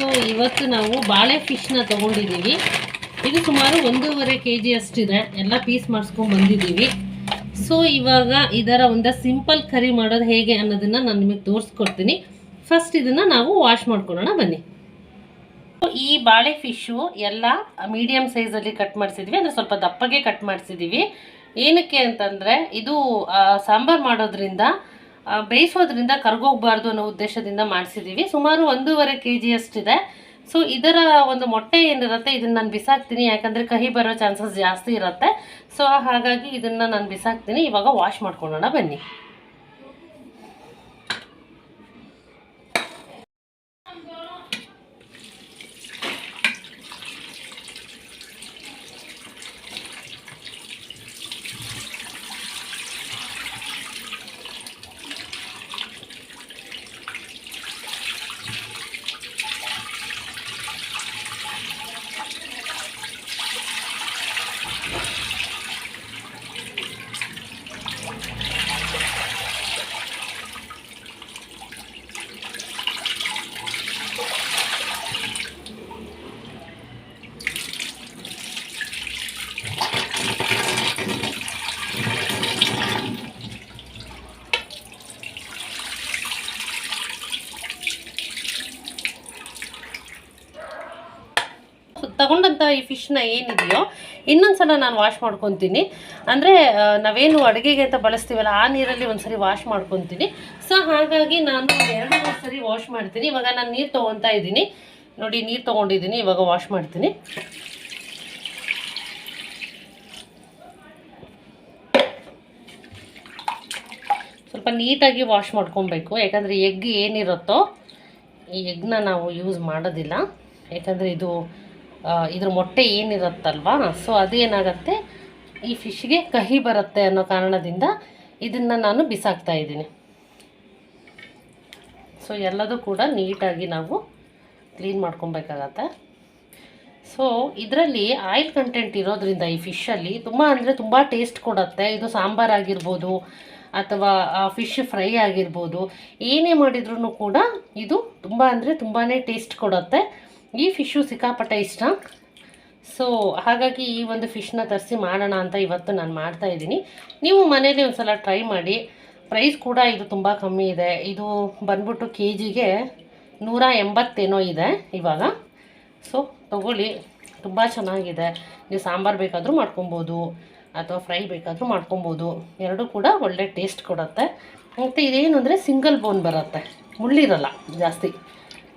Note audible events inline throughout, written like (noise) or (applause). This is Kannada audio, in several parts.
ಸೊ ಇವತ್ತು ನಾವು ಬಾಳೆ ಫಿಶ್ನ ತೊಗೊಂಡಿದ್ದೀವಿ. ಇದು ಸುಮಾರು ಒಂದೂವರೆ ಕೆ ಜಿ ಅಷ್ಟಿದೆ. ಎಲ್ಲ ಪೀಸ್ ಮಾಡಿಸ್ಕೊಂಡು ಬಂದಿದ್ದೀವಿ. ಸೊ ಇವಾಗ ಇದರ ಒಂದು ಸಿಂಪಲ್ ಕರಿ ಮಾಡೋದು ಹೇಗೆ ಅನ್ನೋದನ್ನು ನಾನು ನಿಮಗೆ ತೋರಿಸ್ಕೊಡ್ತೀನಿ. ಫಸ್ಟ್ ಇದನ್ನು ನಾವು ವಾಶ್ ಮಾಡ್ಕೊಳ್ಳೋಣ ಬನ್ನಿ. ಈ ಬಾಳೆ ಫಿಶ್ಶು ಎಲ್ಲ ಮೀಡಿಯಮ್ ಸೈಜಲ್ಲಿ ಕಟ್ ಮಾಡಿಸಿದ್ವಿ. ಅಂದರೆ ಸ್ವಲ್ಪ ದಪ್ಪಗೆ ಕಟ್ ಮಾಡಿಸಿದ್ದೀವಿ ಏನಕ್ಕೆ ಅಂತಂದರೆ, ಇದು ಸಾಂಬಾರು ಮಾಡೋದ್ರಿಂದ ಬೇಯಿಸೋದ್ರಿಂದ ಕರ್ಗೋಗ್ಬಾರ್ದು ಅನ್ನೋ ಉದ್ದೇಶದಿಂದ ಮಾಡಿಸಿದ್ದೀವಿ ಸುಮಾರು ಒಂದೂವರೆ ಕೆ ಜಿಯಷ್ಟಿದೆ ಸೊ ಇದರ ಒಂದು ಮೊಟ್ಟೆ ಏನಿರುತ್ತೆ, ಇದನ್ನು ನಾನು ಬಿಸಾಕ್ತೀನಿ. ಯಾಕಂದರೆ ಕಹಿ ಬರೋ ಚಾನ್ಸಸ್ ಜಾಸ್ತಿ ಇರುತ್ತೆ. ಸೊ ಹಾಗಾಗಿ ಇದನ್ನು ನಾನು ಬಿಸಾಕ್ತೀನಿ. ಇವಾಗ ವಾಶ್ ಮಾಡ್ಕೊಳ್ಳೋಣ ಬನ್ನಿ. ಫಿಶ್ನ ಏನಿದೆಯೋ ಇನ್ನೊಂದ್ಸಲ ನಾನು ವಾಶ್ ಮಾಡ್ಕೊತೀನಿ. ಅಂದರೆ ನಾವೇನು ಅಡುಗೆಗೆ ಅಂತ ಬಳಸ್ತೀವಲ್ಲ, ಆ ನೀರಲ್ಲಿ ಒಂದ್ಸರಿ ವಾಶ್ ಮಾಡ್ಕೊತೀನಿ. ಸೊ ಹಾಗಾಗಿ ನಾನು ಎರಡು ಮೂರು ಸರಿ ವಾಶ್ ಮಾಡ್ತೀನಿ. ಇವಾಗ ನಾನು ನೀರು ತೊಗೊತಾ ಇದ್ದೀನಿ. ನೋಡಿ, ನೀರು ತೊಗೊಂಡಿದ್ದೀನಿ, ಇವಾಗ ವಾಶ್ ಮಾಡ್ತೀನಿ. ಸ್ವಲ್ಪ ನೀಟಾಗಿ ವಾಶ್ ಮಾಡ್ಕೊಬೇಕು. ಯಾಕಂದರೆ ಎಗ್ ಏನಿರುತ್ತೋ, ಈ ಎಗ್ನ ನಾವು ಯೂಸ್ ಮಾಡೋದಿಲ್ಲ. ಯಾಕಂದರೆ ಇದು ಇದ್ರ ಮೊಟ್ಟೆ ಏನಿರುತ್ತಲ್ವಾ? ಸೊ ಅದೇನಾಗತ್ತೆ? ಈ ಫಿಶ್ಗೆ ಕಹಿ ಬರುತ್ತೆ ಅನ್ನೋ ಕಾರಣದಿಂದ ಇದನ್ನು ನಾನು ಬಿಸಾಕ್ತಾ ಇದ್ದೀನಿ. ಸೊ ಎಲ್ಲದೂ ಕೂಡ ನೀಟಾಗಿ ನಾವು ಕ್ಲೀನ್ ಮಾಡ್ಕೊಬೇಕಾಗತ್ತೆ. ಸೊ ಇದರಲ್ಲಿ ಆಯಿಲ್ ಕಂಟೆಂಟ್ ಇರೋದ್ರಿಂದ ಈ ಫಿಶಲ್ಲಿ ತುಂಬ ಅಂದರೆ ತುಂಬ ಟೇಸ್ಟ್ ಕೊಡುತ್ತೆ. ಇದು ಸಾಂಬಾರ್ ಆಗಿರ್ಬೋದು ಅಥವಾ ಫಿಶ್ ಫ್ರೈ ಆಗಿರ್ಬೋದು. ಏನೇ ಮಾಡಿದ್ರೂ ಕೂಡ ಇದು ತುಂಬ ಅಂದರೆ ತುಂಬಾ ಟೇಸ್ಟ್ ಕೊಡುತ್ತೆ. ಈ ಫಿಶ್ಶು ಸಿಕ್ಕಾಪಟ್ಟೆ ಇಷ್ಟ. ಸೊ ಹಾಗಾಗಿ ಈ ಒಂದು ಫಿಶ್ನ ತರಿಸಿ ಮಾಡೋಣ ಅಂತ ಇವತ್ತು ನಾನು ಮಾಡ್ತಾ ಇದ್ದೀನಿ. ನೀವು ಮನೇಲಿ ಒಂದು ಸಲ ಟ್ರೈ ಮಾಡಿ. ಪ್ರೈಸ್ ಕೂಡ ಇದು ತುಂಬ ಕಮ್ಮಿ ಇದೆ. ಇದು ಬಂದ್ಬಿಟ್ಟು ಕೆ ಜಿಗೆ ನೂರ ಎಂಬತ್ತೇನೋ ಇದೆ ಇವಾಗ. ಸೊ ತಗೊಳ್ಳಿ. ತುಂಬ ಚೆನ್ನಾಗಿದೆ. ನೀವು ಸಾಂಬಾರು ಬೇಕಾದರೂ ಮಾಡ್ಕೊಬೋದು. ಅಥವಾ ಫ್ರೈ ಬೇಕಾದರೂ ಮಾಡ್ಕೊಬೋದು. ಎರಡೂ ಕೂಡ ಒಳ್ಳೆ ಟೇಸ್ಟ್ ಕೊಡುತ್ತೆ. ಮತ್ತು ಇದೇನು ಅಂದರೆ ಸಿಂಗಲ್ ಬೋನ್ ಬರುತ್ತೆ. ಮುಳ್ಳಿರಲ್ಲ ಜಾಸ್ತಿ.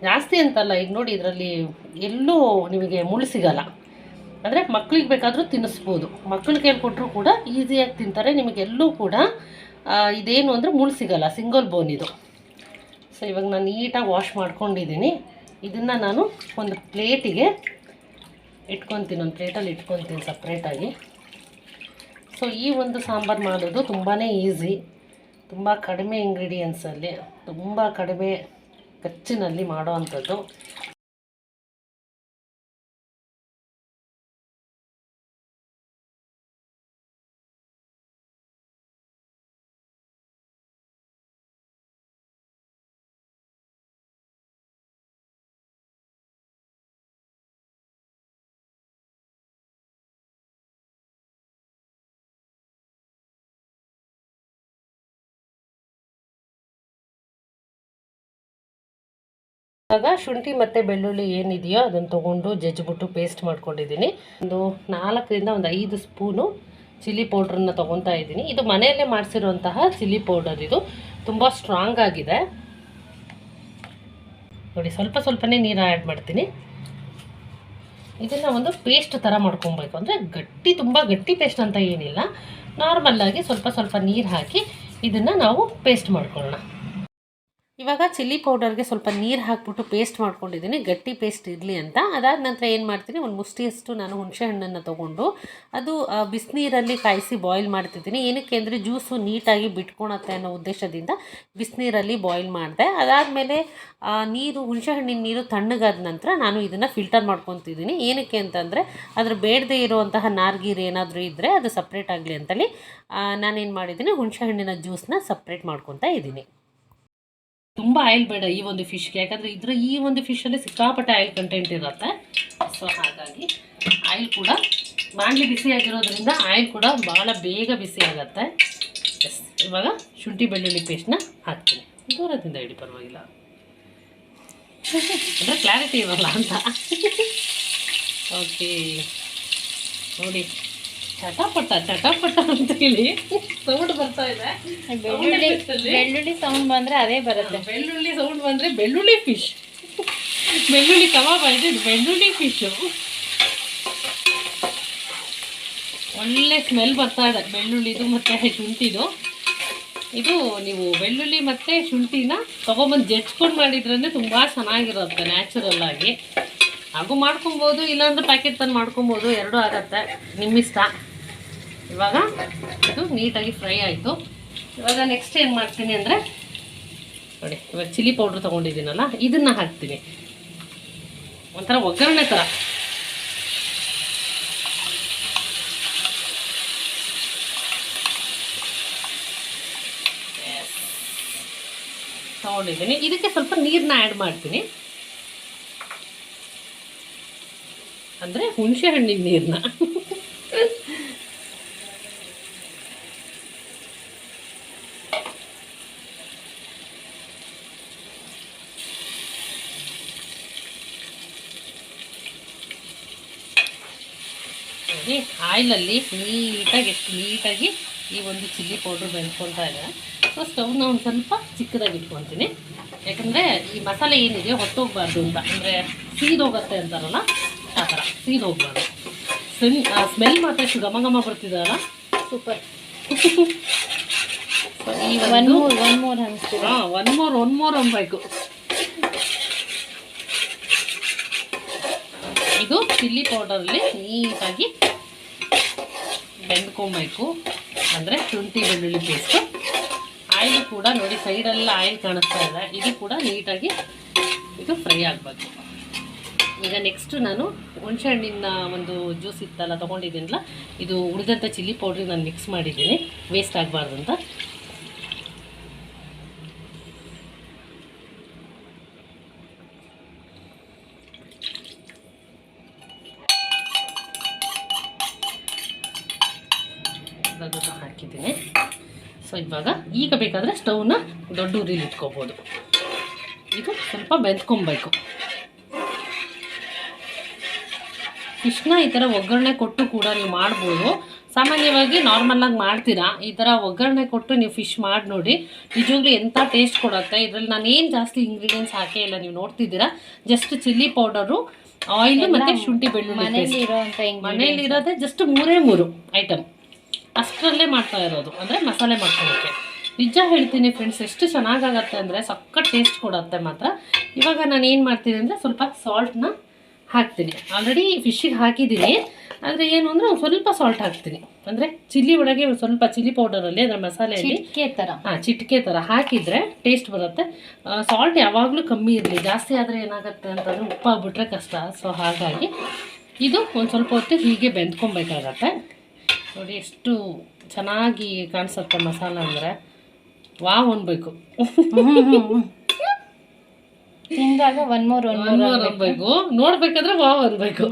ಜಾಸ್ತಿ ಅಂತಲ್ಲ ಈಗ ನೋಡಿ ಇದರಲ್ಲಿ ಎಲ್ಲೂ ನಿಮಗೆ ಮುಳ್ಳು ಸಿಗಲ್ಲ. ಅಂದರೆ ಮಕ್ಕಳಿಗೆ ಬೇಕಾದರೂ ತಿನ್ನಿಸ್ಬೋದು. ಮಕ್ಕಳು ಕೈಲಿ ಕೊಟ್ಟರು ಕೂಡ ಈಸಿಯಾಗಿ ತಿಂತಾರೆ. ನಿಮಗೆಲ್ಲೂ ಕೂಡ ಆ, ಇದೇನು ಅಂದರೆ ಮುಳ್ಳು ಸಿಗಲ್ಲ ಸಿಂಗಲ್ ಬೋನ್ ಇದು. ಸೊ ಇವಾಗ ನಾನು ನೀಟಾಗಿ ವಾಶ್ ಮಾಡ್ಕೊಂಡಿದ್ದೀನಿ. ಇದನ್ನು ನಾನು ಒಂದು ಪ್ಲೇಟಿಗೆ ಇಟ್ಕೊತೀನಿ ಒಂದು ಪ್ಲೇಟಲ್ಲಿ ಇಟ್ಕೊತೀನಿ ಸಪ್ರೇಟಾಗಿ ಸೊ ಈ ಒಂದು ಸಾಂಬಾರು ಮಾಡೋದು ತುಂಬಾ ಈಸಿ ತುಂಬ ಕಡಿಮೆ ಇಂಗ್ರೀಡಿಯೆಂಟ್ಸಲ್ಲಿ ತುಂಬ ಕಡಿಮೆ ಖರ್ಚಿನಲ್ಲಿ ಮಾಡೋ ಅಂಥದ್ದು ಇವಾಗ ಶುಂಠಿ ಮತ್ತು ಬೆಳ್ಳುಳ್ಳಿ ಏನಿದೆಯೋ ಅದನ್ನು ತೊಗೊಂಡು ಜಜ್ಜಿಬಿಟ್ಟು ಪೇಸ್ಟ್ ಮಾಡ್ಕೊಂಡಿದ್ದೀನಿ. ಒಂದು ನಾಲ್ಕರಿಂದ ಒಂದು ಐದು ಸ್ಪೂನು ಚಿಲ್ಲಿ ಪೌಡ್ರನ್ನ ತೊಗೊತಾ ಇದ್ದೀನಿ. ಇದು ಮನೆಯಲ್ಲೇ ಮಾಡಿಸಿರುವಂತಹ ಚಿಲ್ಲಿ ಪೌಡರ್ ಇದು. ತುಂಬ ಸ್ಟ್ರಾಂಗ್ ಆಗಿದೆ. ನೋಡಿ, ಸ್ವಲ್ಪ ಸ್ವಲ್ಪನೇ ನೀರು ಆ್ಯಡ್ ಮಾಡ್ತೀನಿ. ಇದನ್ನು ಒಂದು ಪೇಸ್ಟ್ ಥರ ಮಾಡ್ಕೊಬೇಕು. ಅಂದರೆ ಗಟ್ಟಿ, ತುಂಬ ಗಟ್ಟಿ ಪೇಸ್ಟ್ ಅಂತ ಏನಿಲ್ಲ. ನಾರ್ಮಲ್ಲಾಗಿ ಸ್ವಲ್ಪ ಸ್ವಲ್ಪ ನೀರು ಹಾಕಿ ಇದನ್ನು ನಾವು ಪೇಸ್ಟ್ ಮಾಡ್ಕೊಳ್ಳೋಣ. ಇವಾಗ ಚಿಲ್ಲಿ ಪೌಡರ್ಗೆ ಸ್ವಲ್ಪ ನೀರು ಹಾಕ್ಬಿಟ್ಟು ಪೇಸ್ಟ್ ಮಾಡ್ಕೊಂಡಿದ್ದೀನಿ. ಗಟ್ಟಿ ಪೇಸ್ಟ್ ಇರಲಿ ಅಂತ. ಅದಾದ ನಂತರ ಏನು ಮಾಡ್ತೀನಿ, ಒಂದು ಮುಷ್ಟಿಯಷ್ಟು ನಾನು ಹುಣಸೆ ಹಣ್ಣನ್ನು ತೊಗೊಂಡು ಅದು ಬಿಸಿನೀರಲ್ಲಿ ಕಾಯಿಸಿ ಬಾಯ್ಲ್ ಮಾಡ್ತಿದ್ದೀನಿ. ಏನಕ್ಕೆ ಅಂದರೆ ಜ್ಯೂಸು ನೀಟಾಗಿ ಬಿಟ್ಕೊಳತ್ತೆ ಅನ್ನೋ ಉದ್ದೇಶದಿಂದ ಬಿಸಿನೀರಲ್ಲಿ ಬಾಯ್ಲ್ ಮಾಡಿದೆ. ಅದಾದಮೇಲೆ ನೀರು, ಹುಣಸೆ ಹಣ್ಣಿನ ನೀರು ತಣ್ಣಗಾದ ನಂತರ ನಾನು ಇದನ್ನು ಫಿಲ್ಟರ್ ಮಾಡ್ಕೊತಿದ್ದೀನಿ. ಏನಕ್ಕೆ ಅಂತಂದರೆ, ಅದ್ರ ಬೇಡದೇ ಇರುವಂತಹ ನಾರ್ಗೀರು ಏನಾದರೂ ಇದ್ದರೆ ಅದು ಸಪ್ರೇಟ್ ಆಗಲಿ ಅಂತೇಳಿ ನಾನೇನು ಮಾಡಿದ್ದೀನಿ, ಹುಣಸೆ ಹಣ್ಣಿನ ಜ್ಯೂಸನ್ನ ಸಪ್ರೇಟ್ ಮಾಡ್ಕೊತಾ ಇದ್ದೀನಿ ತುಂಬ ಆಯಿಲ್ ಬೇಡ ಈ ಒಂದು ಫಿಶ್ಗೆ ಯಾಕಂದರೆ ಇದರ ಈ ಒಂದು ಫಿಶಲ್ಲಿ ಸಿಕ್ಕಾಪಟ್ಟೆ ಆಯಿಲ್ ಕಂಟೆಂಟ್ ಇರುತ್ತೆ. ಸೊ ಹಾಗಾಗಿ ಆಯಿಲ್ ಕೂಡ ಬಾಣಲಿ ಬಿಸಿ ಆಗಿರೋದ್ರಿಂದ ಆಯಿಲ್ ಕೂಡ ಭಾಳ ಬೇಗ ಬಿಸಿ ಆಗುತ್ತೆ. ಎಸ್ ಇವಾಗ ಶುಂಠಿ ಬೆಳ್ಳುಳ್ಳಿ ಪೇಸ್ಟ್ನ ಹಾಕ್ತೀನಿ. ದೂರದಿಂದ ಇಡಿ ಪರವಾಗಿಲ್ಲ. ಅಂದರೆ ಕ್ಲಾರಿಟಿ ಇರಲ್ಲ ಅಂತ. (laughs) ಓಕೆ ನೋಡಿ. ಚಟಪಟ ಚಟಪಟ ಅಂತ ಹೇಳಿ ಸೌಂಡ್ ಬರ್ತಾ ಇದೆ. ಬೆಳ್ಳುಳ್ಳಿ ಬೆಳ್ಳುಳ್ಳಿ ಸೌಂಡ್ ಬಂದ್ರೆ ಅದೇ ಬರುತ್ತೆ. ಬೆಳ್ಳುಳ್ಳಿ ಸೌಂಡ್ ಬಂದರೆ ಬೆಳ್ಳುಳ್ಳಿ ಫಿಶ್ ಬೆಳ್ಳುಳ್ಳಿ ಕಬಾಬ್ ಆಯ್ತು ಇದು ಬೆಳ್ಳುಳ್ಳಿ ಫಿಶು ಒಳ್ಳೆ ಸ್ಮೆಲ್ ಬರ್ತಾ ಇದೆ. ಬೆಳ್ಳುಳ್ಳಿದು ಮತ್ತು ಶುಂಠಿದು. ಇದು ನೀವು ಬೆಳ್ಳುಳ್ಳಿ ಮತ್ತು ಶುಂಠಿನ ತಗೊಂಬಂದು ಜಜ್ಕೊಂಡು ಮಾಡಿದ್ರೆ ತುಂಬ ಚೆನ್ನಾಗಿರುತ್ತೆ ನ್ಯಾಚುರಲ್ ಆಗಿ. ಹಾಗೂ ಮಾಡ್ಕೊಬೋದು ಇಲ್ಲಾಂದ್ರೆ ಪ್ಯಾಕೆಟ್ ತಂದು ಮಾಡ್ಕೊಬೋದು ಎರಡೂ ಆಗತ್ತೆ. ನಿಮ್ಮಿಷ್ಟ. ಇವಾಗ ಇದು ನೀಟಾಗಿ ಫ್ರೈ ಆಯಿತು. ಇವಾಗ ನೆಕ್ಸ್ಟ್ ಏನು ಮಾಡ್ತೀನಿ ಅಂದರೆ, ನೋಡಿ, ಇವಾಗ ಚಿಲ್ಲಿ ಪೌಡ್ರ್ ತೊಗೊಂಡಿದ್ದೀನಲ್ಲ, ಇದನ್ನು ಹಾಕ್ತೀನಿ. ಒಂಥರ ಒಗ್ಗರಣೆ ಥರ ತೊಗೊಂಡಿದ್ದೀನಿ. ಇದಕ್ಕೆ ಸ್ವಲ್ಪ ನೀರನ್ನ ಆ್ಯಡ್ ಮಾಡ್ತೀನಿ. ಅಂದರೆ ಹುಣಸೆ ಹಣ್ಣಿನ ನೀರನ್ನ ನೋಡಿ ಆಯಿಲಲ್ಲಿ ನೀಟಾಗಿ ಎಷ್ಟು ನೀಟಾಗಿ ಈ ಒಂದು ಚಿಲ್ಲಿ ಪೌಡ್ರ್ ಬೆಳ್ಕೊಳ್ತಾ ಇದೆ. ಸೊ ಸ್ಟವ್ನ ಒಂದು ಸ್ವಲ್ಪ ಚಿಕ್ಕದಾಗಿ ಇಟ್ಕೊತೀನಿ ಯಾಕಂದರೆ ಈ ಮಸಾಲೆ ಏನಿದೆ ಹೊತ್ತೋಗ್ಬಾರ್ದು ಅಂತ. ಅಂದರೆ ಸೀದೋಗತ್ತೆ ಅಂತಾರಲ್ಲ ಆ ಥರ. ಸೀದೋಗ್ಬಾರ್ದು. ಸ್ಮೆಲ್ ಸ್ಮೆಲ್ ಮಾತ್ರ ಎಷ್ಟು ಘಮ ಘಮ ಬರ್ತಿದಾರ ಸೂಪರ್. ಈ ಒನ್ ಮೋರ್ ಒನ್ ಮೋರ್ ಹಾಂ ಒನ್ ಮೋರ್ ಒನ್ ಮೋರ್ ಅನ್ಬೇಕು. ಇದು ಚಿಲ್ಲಿ ಪೌಡರಲ್ಲಿ ನೀಟಾಗಿ ಬೆಂದ್ಕೊಬೇಕು ಅಂದರೆ ಶುಂಠಿ, ಬೆಳ್ಳುಳ್ಳಿ ಪೇಸ್ಟು ಆಯಿಲ್ ಕೂಡ ನೋಡಿ ಸೈಡೆಲ್ಲ ಆಯಿಲ್ ಕಾಣಿಸ್ತಾ ಇದೆ ಇದು ಕೂಡ ನೀಟಾಗಿ ಇದು ಫ್ರೈ ಆಗಬೇಕು. ಈಗ ನೆಕ್ಸ್ಟ್ ನಾನು ಹುಣಸೆ ಹಣ್ಣಿನ ಒಂದು ಜ್ಯೂಸ್ ಇತ್ತಲ್ಲ, ತೊಗೊಂಡಿದ್ದೀನಲ್ಲ, ಇದು ಉಳಿದಂಥ ಚಿಲ್ಲಿ ಪೌಡ್ರಿಗೆ ನಾನು ಮಿಕ್ಸ್ ಮಾಡಿದ್ದೀನಿ. ವೇಸ್ಟ್ ಆಗಬಾರ್ದು ಅಂತ ಅದನ್ನು ಹಾಕಿದ್ದೀನಿ ಸೊ ಇವಾಗ ಈಗ ಬೇಕಾದರೆ ಸ್ಟವ್ನ ದೊಡ್ಡ ಉರಿಲಿ ಇಟ್ಕೋಬೋದು. ಇದು ಸ್ವಲ್ಪ ಬೆಂದ್ಕೊಬೇಕು. ಫಿಶ್ನ ಈ ಥರ ಒಗ್ಗರಣೆ ಕೊಟ್ಟು ಕೂಡ ನೀವು ಮಾಡ್ಬೋದು. ಸಾಮಾನ್ಯವಾಗಿ ನಾರ್ಮಲಾಗಿ ಮಾಡ್ತೀರಾ? ಈ ಥರ ಒಗ್ಗರಣೆ ಕೊಟ್ಟು ನೀವು ಫಿಶ್ ಮಾಡಿ ನೋಡಿ. ನಿಜವಾಗ್ಲೂ ಎಂಥ ಟೇಸ್ಟ್ ಕೊಡುತ್ತೆ? ಇದರಲ್ಲಿ ನಾನು ಏನು ಜಾಸ್ತಿ ಇಂಗ್ರೀಡಿಯೆಂಟ್ಸ್ ಹಾಕೇ ಇಲ್ಲ. ನೀವು ನೋಡ್ತಿದ್ದೀರಾ? ಜಸ್ಟ್ ಚಿಲ್ಲಿ ಪೌಡರು ಆಯಿಲ್ ಮತ್ತು ಶುಂಠಿ ಬೆಳ್ಳುಳ್ಳಿ ಮನೇಲಿ ಇರೋದೇ ಜಸ್ಟ್ ಮೂರೇ ಮೂರು ಐಟಮ್ ಅಷ್ಟರಲ್ಲೇ ಮಾಡ್ತಾ ಇರೋದು. ಅಂದರೆ ಮಸಾಲೆ ಮಾಡ್ಕೊಳ್ಳೋಕ್ಕೆ ನಿಜ ಹೇಳ್ತೀನಿ ಫ್ರೆಂಡ್ಸ್ ಎಷ್ಟು ಚೆನ್ನಾಗಾಗತ್ತೆ ಅಂದರೆ ಸಕ್ಕ ಟೇಸ್ಟ್ ಕೊಡುತ್ತೆ ಮಾತ್ರ. ಇವಾಗ ನಾನು ಏನು ಮಾಡ್ತೀನಿ ಅಂದರೆ ಸ್ವಲ್ಪ ಸಾಲ್ಟ್ನ ಹಾಕ್ತೀನಿ. ಆಲ್ರೆಡಿ ಫಿಶ್ಶಿಗೆ ಹಾಕಿದ್ದೀನಿ. ಆದರೆ ಏನು ಅಂದರೆ ಒಂದು ಸ್ವಲ್ಪ ಸಾಲ್ಟ್ ಹಾಕ್ತೀನಿ. ಅಂದರೆ ಚಿಲ್ಲಿ ಒಳಗೆ ಒಂದು ಸ್ವಲ್ಪ ಚಿಲ್ಲಿ ಪೌಡರಲ್ಲಿ ಅದರ ಮಸಾಲೆಯಲ್ಲಿ ಚಿಟ್ಕೆ ಥರ ಹಾಂ ಚಿಟಿಕೆ ಥರ ಹಾಕಿದರೆ ಟೇಸ್ಟ್ ಬರುತ್ತೆ. ಸಾಲ್ಟ್ ಯಾವಾಗಲೂ ಕಮ್ಮಿ ಇರಲಿ. ಜಾಸ್ತಿ ಆದರೆ ಏನಾಗುತ್ತೆ ಅಂತಂದರೆ ಉಪ್ಪಾಗ್ಬಿಟ್ರೆ ಕಷ್ಟ. ಸೊ ಹಾಗಾಗಿ ಇದು ಒಂದು ಸ್ವಲ್ಪ ಹೊತ್ತು ಹೀಗೆ ಬೆಂದ್ಕೊಬೇಕಾಗತ್ತೆ. ನೋಡಿ ಎಷ್ಟು ಚೆನ್ನಾಗಿ ಕಾಣಿಸುತ್ತೆ ಮಸಾಲ ಅಂದರೆ. ವಾವ್ ಅನ್ಬೇಕು. ತಿಂದಾಗ ಒನ್ ಮೋರ್ ಒನ್ ಮೋರ್ ಅನ್ಬೇಕು. ನೋಡ್ಬೇಕಾದ್ರೆ ವಾವ್ ಅನ್ಬೇಕು.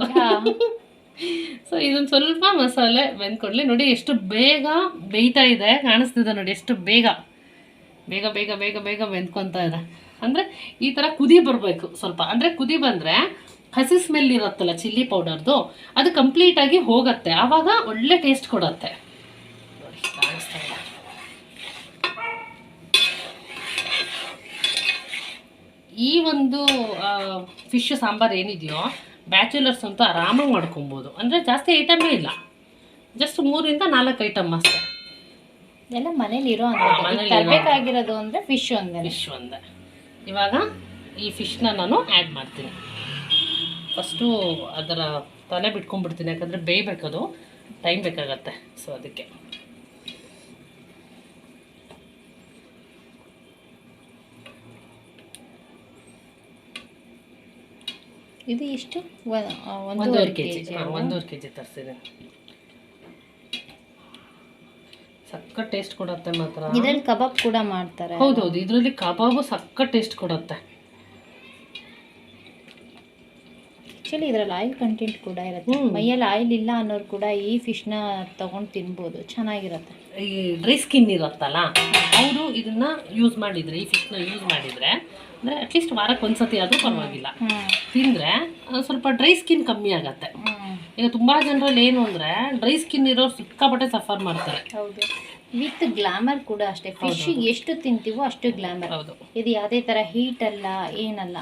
ಸೊ ಇದೊಂದು ಸ್ವಲ್ಪ ಮಸಾಲೆ ಬೆಂದ್ಕೊಡ್ಲಿ. ನೋಡಿ ಎಷ್ಟು ಬೇಗ ಬೇಯ್ತಾ ಇದೆ ಕಾಣಿಸ್ತಿದೆ ನೋಡಿ ಎಷ್ಟು ಬೇಗ. ಬೇಗ ಬೇಗ ಬೇಗ ಬೇಗ ಬೆಂದ್ಕೊತಾ ಇದೆ. ಅಂದರೆ ಈ ಥರ ಕುದಿ ಬರಬೇಕು ಸ್ವಲ್ಪ. ಅಂದರೆ ಕುದಿ ಬಂದರೆ ಹಸಿ ಸ್ಮೆಲ್ ಇರುತ್ತಲ್ಲ ಚಿಲ್ಲಿ ಪೌಡರ್ದು ಅದು ಕಂಪ್ಲೀಟಾಗಿ ಹೋಗುತ್ತೆ. ಆವಾಗ ಒಳ್ಳೆ ಟೇಸ್ಟ್ ಕೊಡುತ್ತೆ. ನೋಡಿ ಕಾಣಿಸ್ತಾ ಇದೆ. ಈ ಒಂದು ಫಿಶ್ ಸಾಂಬಾರು ಏನಿದೆಯೋ ಬ್ಯಾಚುಲರ್ಸ್ ಅಂತೂ ಆರಾಮಾಗಿ ಮಾಡ್ಕೊಬೋದು. ಅಂದರೆ ಜಾಸ್ತಿ ಐಟಮೇ ಇಲ್ಲ. ಜಸ್ಟ್ ಮೂರಿಂದ ನಾಲ್ಕು ಐಟಮ್ ಅಷ್ಟೇ. ಎಲ್ಲ ಮನೇಲಿ ಇರೋ ಹಾ, ಅಂದರೆ ಇರೋ ತರಬೇಕಾಗಿರೋದು ಅಂದ್ರೆ ಫಿಶ್ ಒಂದೇ ಫಿಶ್ ಒಂದೇ. ಇವಾಗ ಈ ಫಿಶ್ನ ನಾನು ಆ್ಯಡ್ ಮಾಡ್ತೀನಿ. ಫಸ್ಟು ಅದರ ತಲೆ ಬಿಟ್ಕೊಂಡ್ಬಿಡ್ತೀನಿ ಯಾಕಂದರೆ ಬೇಯಬೇಕದು. ಟೈಮ್ ಬೇಕಾಗತ್ತೆ. ಸೊ ಅದಕ್ಕೆ. ಇದು ಎಷ್ಟು? ಆ, ಒಂದೂವರೆ ಕೆ ಜಿ ಜಿ ಒಂದೂವರೆ ಕೆ ಜಿ ತರಿಸಿದ್ದೀನಿ ಸಖತ್ ಟೇಸ್ಟ್ ಕೊಡುತ್ತೆ ಮಾತ್ರ. ಇದ್ರಲ್ಲಿ ಕಬಾಬ್ ಕೂಡ ಮಾಡ್ತಾರೆ. ಹೌದೌದು ಇದರಲ್ಲಿ ಕಬಾಬು ಸಖತ್ ಟೇಸ್ಟ್ ಕೊಡುತ್ತೆ. ಆಕ್ಚುಲಿ ಇದರಲ್ಲಿ ಆಯಿಲ್ ಕಂಟೆಂಟ್ ಕೂಡ ಇರುತ್ತೆ. ಮೈಯಲ್ಲಿ ಆಯಿಲ್ ಇಲ್ಲ ಅನ್ನೋರು ಕೂಡ ಈ ಫಿಶ್ನ ತೊಗೊಂಡು ತಿನ್ಬೋದು. ಚೆನ್ನಾಗಿರುತ್ತೆ. ಈ ಡ್ರೈ ಸ್ಕಿನ್ ಇರುತ್ತಲ್ಲ ಅವರು ಇದನ್ನ ಯೂಸ್ ಮಾಡಿದರೆ ಈ ಫಿಶ್ನ ಯೂಸ್ ಮಾಡಿದರೆ ಅಂದರೆ ಅಟ್ಲೀಸ್ಟ್ ವಾರಕ್ಕೆ ಒಂದ್ಸತಿ ಆದರೂ ಪರವಾಗಿಲ್ಲ. ತಿಂದರೆ ಸ್ವಲ್ಪ ಡ್ರೈ ಸ್ಕಿನ್ ಕಮ್ಮಿ ಆಗುತ್ತೆ. ಈಗ ತುಂಬ ಜನರಲ್ಲಿ ಏನು ಅಂದರೆ ಡ್ರೈ ಸ್ಕಿನ್ ಇರೋರು ಸಿಕ್ಕಾಪಟ್ಟೆ ಸಫರ್ ಮಾಡ್ತಾರೆ. ಹೌದು. ವಿತ್ ಗ್ಲಾಮರ್ ಕೂಡ ಅಷ್ಟೇ. ಫಿಶ್ ಎಷ್ಟು ತಿಂತೀವೋ ಅಷ್ಟು ಗ್ಲಾಮರ್ ಹೌದು. ಇದು ಯಾವುದೇ ಥರ ಹೀಟ್ ಅಲ್ಲ ಏನಲ್ಲ.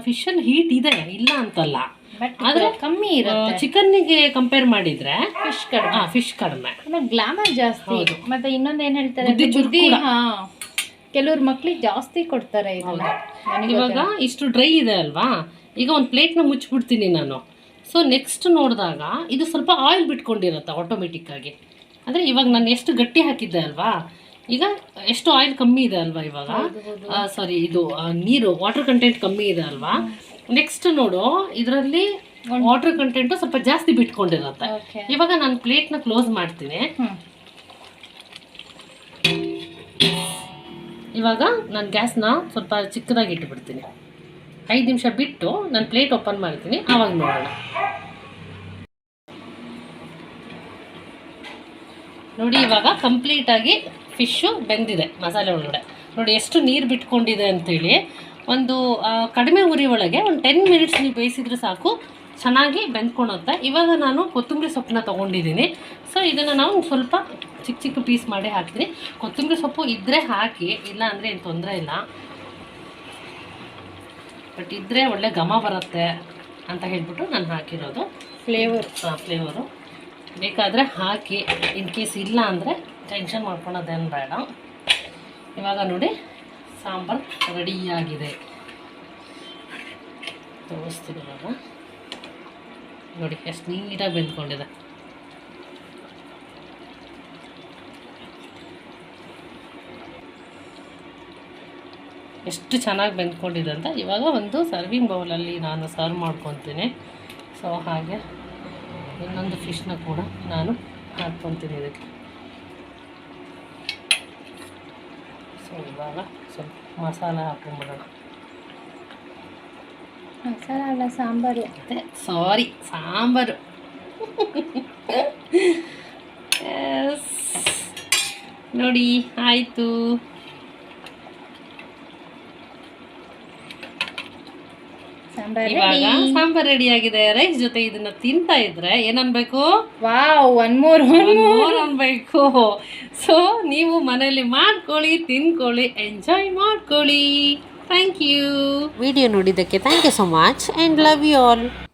ಫಿಶಲ್ಲಿ ಹೀಟ್ ಇದೆ ಇಲ್ಲ ಅಂತಲ್ಲ. ಬಟ್ ಆದ್ರೆ, ಕಮ್ಮಿ ಇರುತ್ತೆ. ಚಿಕನ್ನಿಗೆ ಕಂಪೇರ್ ಮಾಡಿದ್ರೆ ಫಿಶ್ ಕಡಿಮೆ. ಫಿಶ್ ಕಡಿಮೆ. ಆಮೇಲೆ ಗ್ಲಾಮರ್ ಜಾಸ್ತಿ. ಮತ್ತೆ ಇನ್ನೊಂದು ಏನ್ ಹೇಳ್ತಾರೆ ಬುದ್ಧಿ ಬುದ್ಧಿ ಕೆಲವ್ರ ಮಕ್ಳಿಗೆ ಜಾಸ್ತಿ ಕೊಡ್ತಾರೆ ಇವಾಗ ಇಷ್ಟು ಡ್ರೈ ಇದೆ ಅಲ್ವಾ? ಈಗ ಒಂದು ಪ್ಲೇಟ್ನ ಮುಚ್ಚಿಬಿಡ್ತೀನಿ ನಾನು. ಸೊ ನೆಕ್ಸ್ಟ್ ನೋಡಿದಾಗ ಇದು ಸ್ವಲ್ಪ ಆಯಿಲ್ ಬಿಟ್ಕೊಂಡಿರುತ್ತೆ ಆಟೋಮೆಟಿಕ್ ಆಗಿ. ಅಂದರೆ ಇವಾಗ ನಾನು ಎಷ್ಟು ಗಟ್ಟಿ ಹಾಕಿದ್ದೆ ಅಲ್ವಾ? ಈಗ ಎಷ್ಟು ಆಯಿಲ್ ಕಮ್ಮಿ ಇದೆ ಅಲ್ವಾ ಇವಾಗ? ಸಾರಿ ಇದು ನೀರು ವಾಟರ್ ಕಂಟೆಂಟ್ ಕಮ್ಮಿ ಇದೆ ಅಲ್ವಾ? ನೆಕ್ಸ್ಟ್ ನೋಡು ಇದರಲ್ಲಿ ವಾಟರ್ ಕಂಟೆಂಟ್ ಸ್ವಲ್ಪ ಜಾಸ್ತಿ ಬಿಟ್ಕೊಂಡಿರುತ್ತೆ. ಇವಾಗ ನಾನು ಪ್ಲೇಟ್ನ ಕ್ಲೋಸ್ ಮಾಡ್ತೀನಿ. ಇವಾಗ ನಾನು ಗ್ಯಾಸ್ನ ಸ್ವಲ್ಪ ಚಿಕ್ಕದಾಗಿ ಇಟ್ಬಿಡ್ತೀನಿ. ಐದು ನಿಮಿಷ ಬಿಟ್ಟು ನಾನು ಪ್ಲೇಟ್ ಓಪನ್ ಮಾಡ್ತೀನಿ. ಆವಾಗ ನೋಡೋಣ. ನೋಡಿ ಇವಾಗ ಕಂಪ್ಲೀಟಾಗಿ ಫಿಶ್ಶು ಬೆಂದಿದೆ ಮಸಾಲೆ ಒಳಗಡೆ. ನೋಡಿ ಎಷ್ಟು ನೀರು ಬಿಟ್ಕೊಂಡಿದೆ ಅಂತೇಳಿ ಒಂದು ಕಡಿಮೆ ಉರಿ ಒಳಗೆ ಒಂದು ಟೆನ್ ಮಿನಿಟ್ಸ್ ನೀವು ಬೇಯಿಸಿದ್ರೆ ಸಾಕು. ಚೆನ್ನಾಗಿ ಬೆಂದ್ಕೊಳುತ್ತೆ. ಇವಾಗ ನಾನು ಕೊತ್ತಂಬರಿ ಸೊಪ್ಪನ್ನ ತೊಗೊಂಡಿದ್ದೀನಿ. ಸೊ ಇದನ್ನು ನಾವು ಸ್ವಲ್ಪ ಚಿಕ್ಕ ಚಿಕ್ಕ ಪೀಸ್ ಮಾಡಿ ಹಾಕ್ತೀನಿ. ಕೊತ್ತಂಬರಿ ಸೊಪ್ಪು ಇದ್ದರೆ ಹಾಕಿ ಇಲ್ಲ ಅಂದರೆ ಏನು ತೊಂದರೆ ಇಲ್ಲ. ಬಟ್ ಇದ್ದರೆ ಒಳ್ಳೆ ಘಮ ಬರುತ್ತೆ ಅಂತ ಹೇಳ್ಬಿಟ್ಟು ನಾನು ಹಾಕಿರೋದು. ಫ್ಲೇವರ್ ಫ್ಲೇವರು ಬೇಕಾದರೆ ಹಾಕಿ ಇನ್ ಕೇಸ್ ಇಲ್ಲ ಅಂದರೆ ಟೆನ್ಷನ್ ಮಾಡ್ಕೊಳೋದೇನು ಬೇಡ. ಇವಾಗ ನೋಡಿ, ಸಾಂಬಾರು ರೆಡಿಯಾಗಿದೆ. ತೋರಿಸ್ತೀನಿ ಇವಾಗ ನೋಡಿ, ಎಷ್ಟು ನೀಟಾಗಿ ಬೆಂದ್ಕೊಂಡಿದೆ. ಎಷ್ಟು ಚೆನ್ನಾಗಿ ಬೆಂದ್ಕೊಂಡಿದೆ ಅಂತ ಇವಾಗ ಒಂದು ಸರ್ವಿಂಗ್ ಬೌಲಲ್ಲಿ ನಾನು ಸರ್ವ್ ಮಾಡ್ಕೊತೀನಿ. ಸೊ ಹಾಗೆ ಇನ್ನೊಂದು ಫಿಶ್ನ ಕೂಡ ನಾನು ಹಾಕ್ಕೊತೀನಿ ಇದಕ್ಕೆ. ಸೊ ಇವಾಗ ಸ್ವಲ್ಪ ಮಸಾಲ ಹಾಕೊಂಡ್ಬಿಡೋಣ. ಮಸಾಲ ಅಲ್ಲ ಸಾಂಬಾರು. ಮತ್ತೆ ಸಾರಿ ಸಾಂಬಾರು. ನೋಡಿ ಆಯಿತು. ಇವಾಗ ಸಾಂಬಾರ್ ರೆಡಿ ಆಗಿದೆ. ರೈಸ್ ಜೊತೆ ಇದನ್ನ ತಿಂತಾ ಇದ್ರೆ ಏನನ್ಬೇಕು? Wow one more more. ಅನ್ಬೇಕು. ಸೊ ನೀವು ಮನೆಯಲ್ಲಿ ಮಾಡ್ಕೊಳ್ಳಿ ತಿನ್ಕೊಳ್ಳಿ ಎಂಜಾಯ್ ಮಾಡ್ಕೊಳ್ಳಿ. ಥ್ಯಾಂಕ್ ಯು ವಿಡಿಯೋ ನೋಡಿದ್ದಕ್ಕೆ thank you so much and love you all